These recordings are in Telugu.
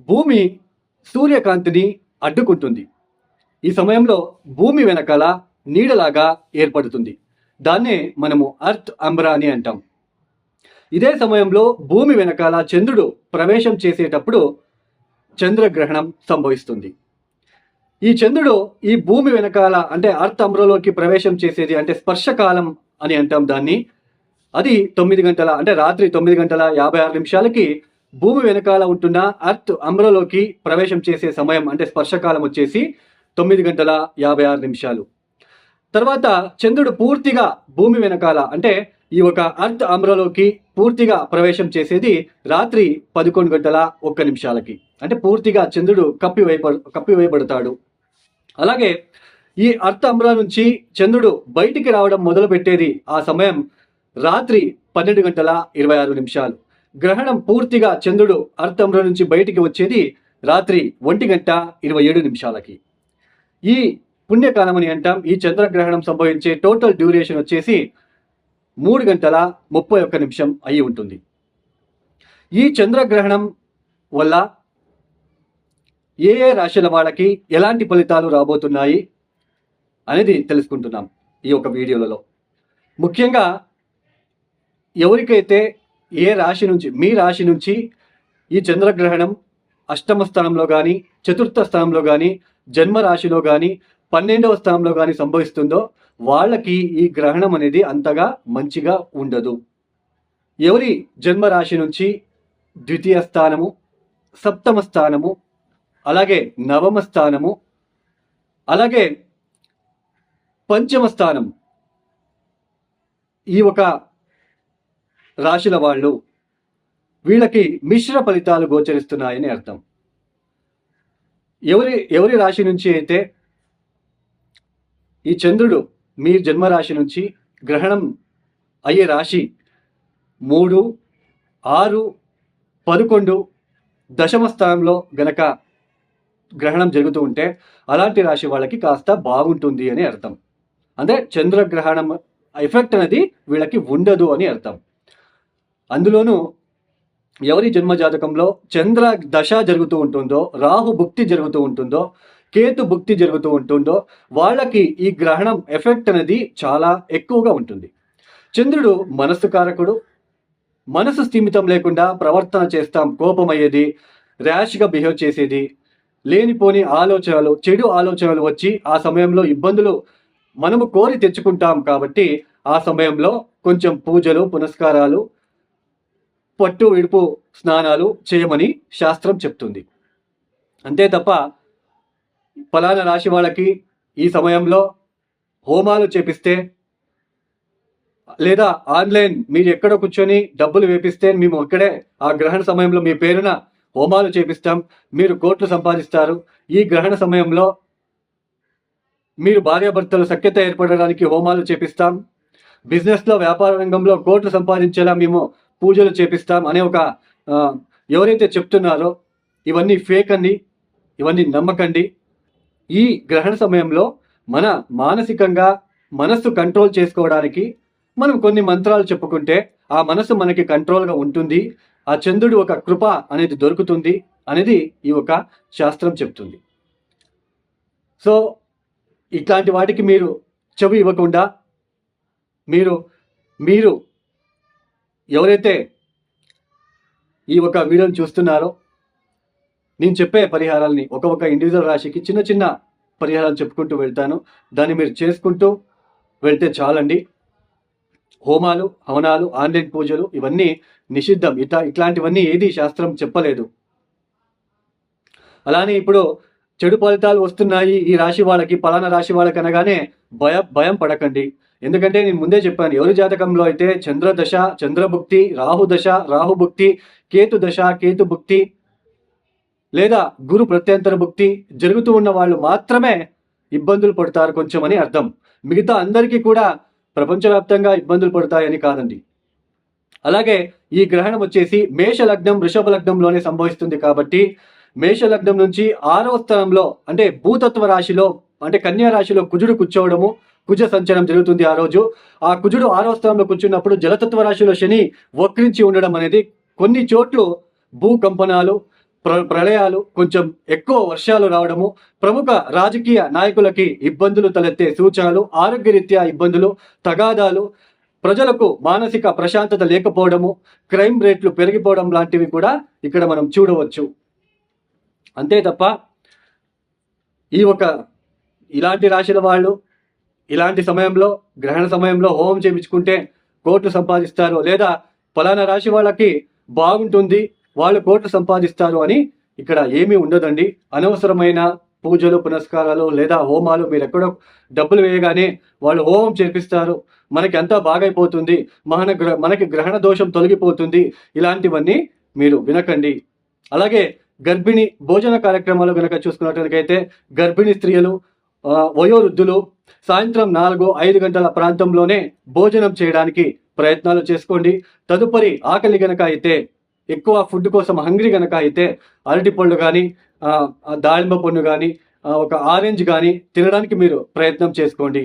భూమి సూర్యకాంతిని అడ్డుకుంటుంది. ఈ సమయంలో భూమి వెనకాల నీడలాగా ఏర్పడుతుంది. దాన్నే మనము అర్త్ అంబ్రా అని అంటాం. ఇదే సమయంలో భూమి వెనకాల చంద్రుడు ప్రవేశం చేసేటప్పుడు చంద్రగ్రహణం సంభవిస్తుంది. ఈ చంద్రుడు ఈ భూమి వెనకాల అంటే అర్త్ అంబ్రలోకి ప్రవేశం చేసేది అంటే స్పర్శకాలం అని అంటాం దాన్ని. అది తొమ్మిది గంటల అంటే రాత్రి తొమ్మిది గంటల యాభై ఆరు నిమిషాలకి భూమి వెనకాల ఉంటున్న అర్త్ అమ్రలోకి ప్రవేశం చేసే సమయం అంటే స్పర్శకాలం వచ్చేసి తొమ్మిది గంటల యాభై ఆరు నిమిషాలు. తర్వాత చంద్రుడు పూర్తిగా భూమి వెనకాల అంటే ఈ ఒక అర్త్ అమ్రలోకి పూర్తిగా ప్రవేశం చేసేది రాత్రి పదకొండు గంటల ఒక్క నిమిషాలకి. అంటే పూర్తిగా చంద్రుడు కప్పివేయబ కప్పివేయబడతాడు అలాగే ఈ అర్త్ అమ్ర నుంచి చంద్రుడు బయటికి రావడం మొదలుపెట్టేది ఆ సమయం రాత్రి పన్నెండు గంటల ఇరవై ఆరు నిమిషాలు. గ్రహణం పూర్తిగా చంద్రుడు అర్థంలో నుంచి బయటికి వచ్చేది రాత్రి ఒంటి గంట ఇరవై ఏడు నిమిషాలకి. ఈ పుణ్యకాలం అని అంటాం. ఈ చంద్రగ్రహణం సంభవించే టోటల్ డ్యూరేషన్ వచ్చేసి మూడు గంటల ముప్పై ఒక్క నిమిషం అయి ఉంటుంది. ఈ చంద్రగ్రహణం వల్ల ఏ ఏ రాశుల వాళ్ళకి ఎలాంటి ఫలితాలు రాబోతున్నాయి అనేది తెలుసుకుంటున్నాం ఈ యొక్క వీడియోలలో. ముఖ్యంగా ఎవరికైతే ఏ రాశి నుంచి మీ రాశి నుంచి ఈ చంద్రగ్రహణం అష్టమ స్థానంలో కానీ చతుర్థ స్థానంలో కానీ జన్మ రాశిలో కానీ పన్నెండవ స్థానంలో కానీ సంభవిస్తుందో వాళ్ళకి ఈ గ్రహణం అనేది అంతగా మంచిగా ఉండదు. ఎవరి జన్మ రాశి నుంచి ద్వితీయ స్థానము సప్తమ స్థానము అలాగే నవమ స్థానము అలాగే పంచమ స్థానం ఈ ఒక రాశుల వాళ్ళు వీళ్ళకి మిశ్ర ఫలితాలు గోచరిస్తున్నాయని అర్థం. ఎవరి ఎవరి రాశి నుంచి అయితే ఈ చంద్రుడు మీ జన్మరాశి నుంచి గ్రహణం అయ్యే రాశి మూడు ఆరు పదకొండు దశమ స్థానంలో గనక గ్రహణం జరుగుతూ ఉంటే అలాంటి రాశి వాళ్ళకి కాస్త బాగుంటుంది అని అర్థం. అంటే చంద్రగ్రహణం ఎఫెక్ట్ అనేది వీళ్ళకి ఉండదు అని అర్థం. అందులోనూ ఎవరి జన్మ జాతకంలో చంద్ర దశ జరుగుతూ ఉంటుందో రాహు భుక్తి జరుగుతూ ఉంటుందో కేతు భుక్తి జరుగుతూ ఉంటుందో వాళ్ళకి ఈ గ్రహణం ఎఫెక్ట్ అనేది చాలా ఎక్కువగా ఉంటుంది. చంద్రుడు మనస్సు కారకుడు. మనసు స్థిమితం లేకుండా ప్రవర్తన చేస్తాం కోపం అయ్యేది ర్యాష్గా బిహేవ్ చేసేది లేనిపోని ఆలోచనలు చెడు ఆలోచనలు వచ్చి ఆ సమయంలో ఇబ్బందులు మనము కోరి తెచ్చుకుంటాం కాబట్టి ఆ సమయంలో కొంచెం పూజలు పునస్కారాలు పట్టు విడుపు స్నానాలు చేయమని శాస్త్రం చెప్తుంది. అంతే తప్ప ఫలానా రాశి వాళ్ళకి ఈ సమయంలో హోమాలు చేపిస్తే లేదా ఆన్లైన్ మీరు ఎక్కడ కూర్చొని డబ్బులు వేపిస్తే మేము అక్కడే ఆ గ్రహణ సమయంలో మీ పేరున హోమాలు చేపిస్తాం. మీరు కోట్లు సంపాదిస్తారు. ఈ గ్రహణ సమయంలో మీరు భార్యాభర్తలు సఖ్యత ఏర్పడడానికి హోమాలు చేపిస్తాం. బిజినెస్లో వ్యాపార రంగంలో కోట్లు సంపాదించేలా మేము పూజలు చేపిస్తాం అనే ఒక ఎవరైతే చెప్తున్నారో ఇవన్నీ ఫేక్ అండి ఇవన్నీ నమ్మకండి. ఈ గ్రహణ సమయంలో మన మానసికంగా మనస్సు కంట్రోల్ చేసుకోవడానికి మనం కొన్ని మంత్రాలు చెప్పుకుంటే ఆ మనసు మనకి కంట్రోల్గా ఉంటుంది. ఆ చంద్రుడు ఒక కృప అనేది దొరుకుతుంది అనేది ఈ ఒక శాస్త్రం చెప్తుంది. సో ఇట్లాంటి వాటికి మీరు చెవి ఇవ్వకుండా మీరు మీరు ఎవరైతే ఈ ఒక వీడియోని చూస్తున్నారో నేను చెప్పే పరిహారాలని ఒక ఒక ఇండివిజువల్ రాశికి చిన్న చిన్న పరిహారాలు చెప్పుకుంటూ వెళ్తాను. దాన్ని మీరు చేసుకుంటూ వెళ్తే చాలండి. హోమాలు హవనాలు ఆన్లైన్ పూజలు ఇవన్నీ నిషిద్ధం. ఇట్లా ఇట్లాంటివన్నీ ఏది శాస్త్రం చెప్పలేదు. అలానే ఇప్పుడు చెడు ఫలితాలు వస్తున్నాయి. ఈ రాశి వాళ్ళకి పలానా రాశి వాళ్ళకి అనగానే భయ భయం పడకండి. ఎందుకంటే నేను ముందే చెప్పాను ఎవరి జాతకంలో అయితే చంద్రదశ చంద్రభుక్తి రాహుదశ రాహుభుక్తి కేతు దశ కేతు భుక్తి లేదా గురు ప్రత్యంతర భుక్తి జరుగుతూ ఉన్న వాళ్ళు మాత్రమే ఇబ్బందులు పడతారు కొంచెం అని అర్థం. మిగతా అందరికీ కూడా ప్రపంచవ్యాప్తంగా ఇబ్బందులు పడతాయని కాదండి. అలాగే ఈ గ్రహణం వచ్చేసి మేష లగ్నం వృషభ లగ్నంలోనే సంభవిస్తుంది కాబట్టి మేష లగ్నం నుంచి ఆరవ స్థానంలో అంటే భూతత్వ రాశిలో అంటే కన్యా రాశిలో కుజుడు కూర్చోవడము కుజ సంచలనం జరుగుతుంది ఆ రోజు. ఆ కుజుడు ఆరవ స్థానంలో కూర్చున్నప్పుడు జలతత్వ రాశిలో శని వక్రించి ఉండడం అనేది కొన్ని చోట్లు భూకంపనాలు ప్ర ప్రళయాలు కొంచెం ఎక్కువ వర్షాలు రావడము ప్రముఖ రాజకీయ నాయకులకి ఇబ్బందులు తలెత్తే సూచనలు ఆరోగ్యరీత్యా ఇబ్బందులు తగాదాలు ప్రజలకు మానసిక ప్రశాంతత లేకపోవడము క్రైమ్ రేట్లు పెరిగిపోవడం లాంటివి కూడా ఇక్కడ మనం చూడవచ్చు. అంతే తప్ప ఈ ఒక ఇలాంటి రాశుల వాళ్ళు ఇలాంటి సమయంలో గ్రహణ సమయంలో హోమం చేయించుకుంటే కోట్లు సంపాదిస్తారు లేదా ఫలానా రాశి వాళ్ళకి బాగుంటుంది వాళ్ళు కోట్లు సంపాదిస్తారు అని ఇక్కడ ఏమీ ఉండదండి. అనవసరమైన పూజలు పునస్కారాలు లేదా హోమాలు మీరు ఎక్కడో డబ్బులు వేయగానే వాళ్ళు హోమం చేపిస్తారు. మనకి అంతా బాగైపోతుంది. మన గ్రహ మనకి గ్రహణ దోషం తొలగిపోతుంది. ఇలాంటివన్నీ మీరు వినకండి. అలాగే గర్భిణి భోజన కార్యక్రమాలు కనుక చూసుకున్నట్లయితే గర్భిణీ స్త్రీలు వయోవృద్ధులు సాయంత్రం నాలుగు ఐదు గంటల ప్రాంతంలోనే భోజనం చేయడానికి ప్రయత్నాలు చేసుకోండి. తదుపరి ఆకలి గనక అయితే ఎక్కువ ఫుడ్ కోసం హంగ్రీ గనక అయితే అరటి పళ్ళు కానీ దాళింబ పండు కానీ ఒక ఆరెంజ్ కానీ తినడానికి మీరు ప్రయత్నం చేసుకోండి.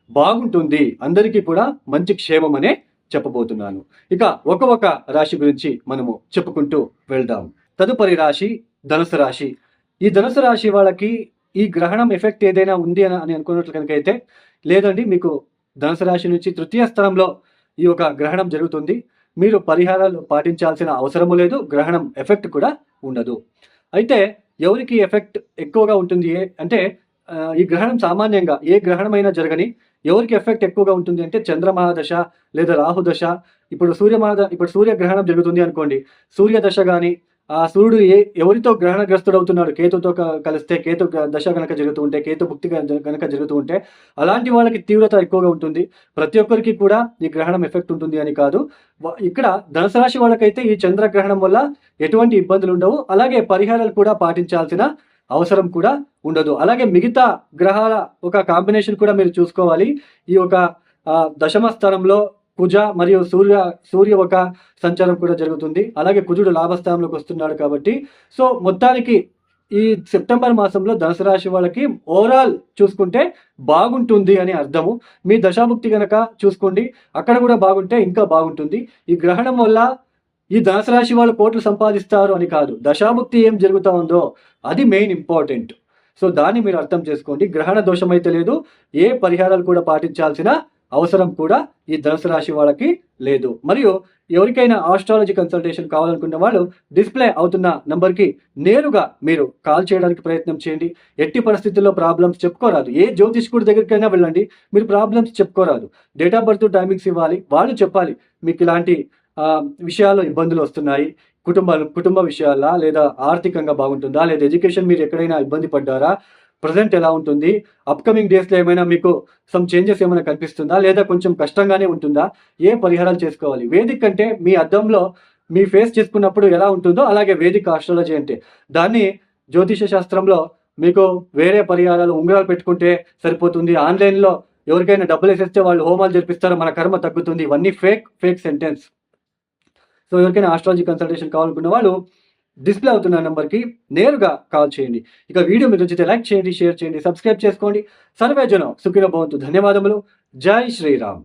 బాగుంటుంది. అందరికీ కూడా మంచి క్షేమం అనే చెప్పబోతున్నాను. ఇక ఒక ఒక రాశి గురించి మనము చెప్పుకుంటూ వెళ్దాం. తదుపరి రాశి ధనుసు రాశి. ఈ ధనుసు రాశి వాళ్ళకి ఈ గ్రహణం ఎఫెక్ట్ ఏదైనా ఉంది అని అని అనుకున్నట్లు కనుకైతే లేదండి మీకు ధనుసు రాశి నుంచి తృతీయ స్థానంలో ఈ ఒక గ్రహణం జరుగుతుంది. మీరు పరిహారాలు పాటించాల్సిన అవసరము లేదు గ్రహణం ఎఫెక్ట్ కూడా ఉండదు. అయితే ఎవరికి ఎఫెక్ట్ ఎక్కువగా ఉంటుంది ఏ- అంటే ఈ గ్రహణం సామాన్యంగా ఏ గ్రహణమైనా జరగని ఎవరికి ఎఫెక్ట్ ఎక్కువగా ఉంటుంది అంటే చంద్రమహాదశ లేదా రాహుదశ ఇప్పుడు సూర్యమహాద ఇప్పుడు సూర్యగ్రహణం జరుగుతుంది అనుకోండి. సూర్యదశ కానీ ఆ సూర్యుడు ఏ ఎవరితో గ్రహణగ్రస్తుడు అవుతున్నాడు? కేతుతో కలిస్తే కేతు దశ కనుక జరుగుతూ ఉంటే కేతు భుక్తి కనుక జరుగుతూ ఉంటే అలాంటి వాళ్ళకి తీవ్రత ఎక్కువగా ఉంటుంది. ప్రతి ఒక్కరికి కూడా ఈ గ్రహణం ఎఫెక్ట్ ఉంటుంది అని కాదు. ఇక్కడ ధనుసు రాశి వాళ్ళకైతే ఈ చంద్రగ్రహణం వల్ల ఎటువంటి ఇబ్బందులు ఉండవు. అలాగే పరిహారాలు కూడా పాటించాల్సిన అవసరం కూడా ఉండదు. అలాగే మిగతా గ్రహాల ఒక కాంబినేషన్ కూడా మీరు చూసుకోవాలి. ఈ ఒక దశమ స్థానంలో కుజ మరియు సూర్య సూర్య ఒక సంచారం కూడా జరుగుతుంది. అలాగే కుజుడు లాభస్థానంలోకి వస్తున్నాడు కాబట్టి. సో మొత్తానికి ఈ సెప్టెంబర్ మాసంలో ధనుసు రాశి వాళ్ళకి ఓవరాల్ చూసుకుంటే బాగుంటుంది అని అర్థము. మీ దశాభుక్తి కనుక చూసుకోండి అక్కడ కూడా బాగుంటే ఇంకా బాగుంటుంది. ఈ గ్రహణం వల్ల ఈ ధనసరాశి వాళ్ళు కోట్లు సంపాదిస్తారు అని కాదు. దశాభుక్తి ఏం జరుగుతూ ఉందో అది మెయిన్ ఇంపార్టెంట్. సో దాన్ని మీరు అర్థం చేసుకోండి. గ్రహణ దోషం అయితే లేదు. ఏ పరిహారాలు కూడా పాటించాల్సిన అవసరం కూడా ఈ ధనుసు రాశి వాళ్ళకి లేదు. మరియు ఎవరికైనా ఆస్ట్రాలజీ కన్సల్టేషన్ కావాలనుకున్న వాళ్ళు డిస్ప్లే అవుతున్న నంబర్కి నేరుగా మీరు కాల్ చేయడానికి ప్రయత్నం చేయండి. ఎట్టి పరిస్థితుల్లో ప్రాబ్లమ్స్ చెప్పుకోరాదు. ఏ జ్యోతిష్కుడి దగ్గరికైనా వెళ్ళండి. మీరు ప్రాబ్లమ్స్ చెప్పుకోరాదు. డేట్ ఆఫ్ బర్త్ టైమింగ్స్ ఇవ్వాలి. వాళ్ళు చెప్పాలి. మీకు ఇలాంటి విషయాల్లో ఇబ్బందులు వస్తున్నాయి. కుటుంబ కుటుంబ విషయాలా లేదా ఆర్థికంగా బాగుంటుందా లేదా ఎడ్యుకేషన్ మీరు ఎక్కడైనా ఇబ్బంది పడ్డారా? ప్రజెంట్ ఎలా ఉంటుంది? అప్కమింగ్ డేస్లో ఏమైనా మీకు సమ్ చేంజెస్ ఏమైనా కనిపిస్తుందా? లేదా కొంచెం కష్టంగానే ఉంటుందా? ఏ పరిహారాలు చేసుకోవాలి? వేదిక్ అంటే మీ అద్దంలో మీ ఫేస్ చేసుకున్నప్పుడు ఎలా ఉంటుందో అలాగే వేదిక ఆస్ట్రాలజీ అంటే. దాన్ని జ్యోతిష శాస్త్రంలో మీకు వేరే పరిహారాలు ఉంగరాలు పెట్టుకుంటే సరిపోతుంది. ఆన్లైన్లో ఎవరికైనా డబ్బులు వేసేస్తే వాళ్ళు హోమాలు జరిపిస్తారు మన కర్మ తగ్గుతుంది. ఇవన్నీ ఫేక్ ఫేక్ సెంటెన్స్. సో ఎవరికైనా ఆస్ట్రాలజీ కన్సల్టేషన్ కావాలనుకున్న వాళ్ళు డిస్ప్లే అవుతున్న నెంబర్కి నేరుగా కాల్ చేయండి. ఇక వీడియో మీరు నచ్చితే లైక్ చేయండి షేర్ చేయండి సబ్స్క్రైబ్ చేసుకోండి. సర్వేజనం సుఖిన భవంతు. ధన్యవాదములు. జై శ్రీరామ్.